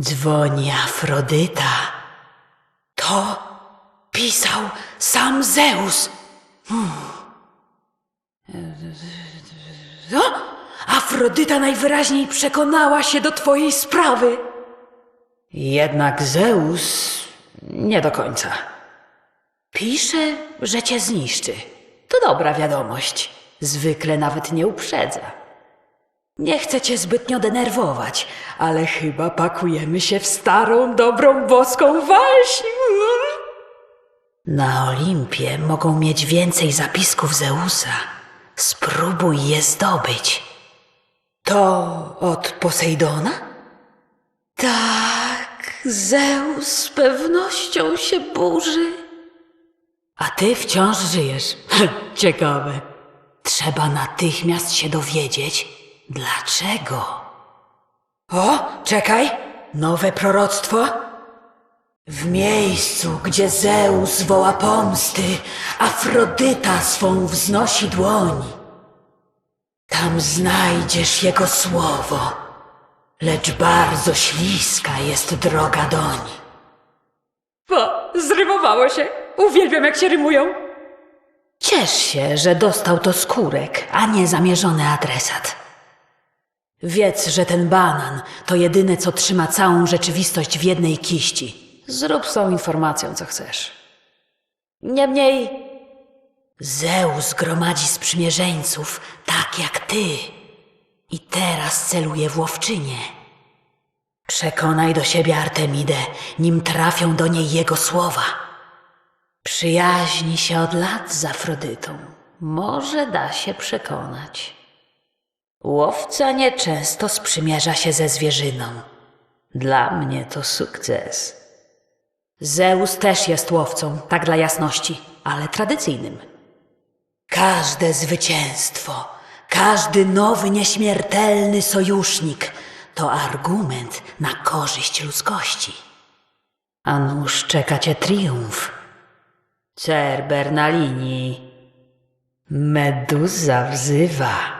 Dzwoni Afrodyta. To pisał sam Zeus. Hmm. Afrodyta najwyraźniej przekonała się do twojej sprawy. Jednak Zeus nie do końca. Pisze, że cię zniszczy. To dobra wiadomość. Zwykle nawet nie uprzedza. Nie chcę cię zbytnio denerwować, ale chyba pakujemy się w starą, dobrą boską waśń. Na Olimpie mogą mieć więcej zapisków Zeusa. Spróbuj je zdobyć. To od Posejdona? Tak, Zeus z pewnością się burzy. A ty wciąż żyjesz. Ciekawe. Trzeba natychmiast się dowiedzieć, dlaczego. O, czekaj! Nowe proroctwo? W miejscu, gdzie Zeus woła pomsty, Afrodyta swą wznosi dłoń. Tam znajdziesz jego słowo, lecz bardzo śliska jest droga doń. O, zrymowało się. Uwielbiam, jak się rymują. Ciesz się, że dostał to skórek, a nie zamierzony adresat. Wiedz, że ten banan to jedyne, co trzyma całą rzeczywistość w jednej kiści. Zrób z tą informacją, co chcesz. Niemniej, Zeus gromadzi sprzymierzeńców tak jak ty. I teraz celuje w łowczynię. Przekonaj do siebie Artemidę, nim trafią do niej jego słowa. Przyjaźni się od lat z Afrodytą. Może da się przekonać. Łowca nieczęsto sprzymierza się ze zwierzyną. Dla mnie to sukces. Zeus też jest łowcą, tak dla jasności, ale tradycyjnym. Każde zwycięstwo, każdy nowy nieśmiertelny sojusznik to argument na korzyść ludzkości. A nuż czeka cię triumf. Cerber na linii. Meduza wzywa.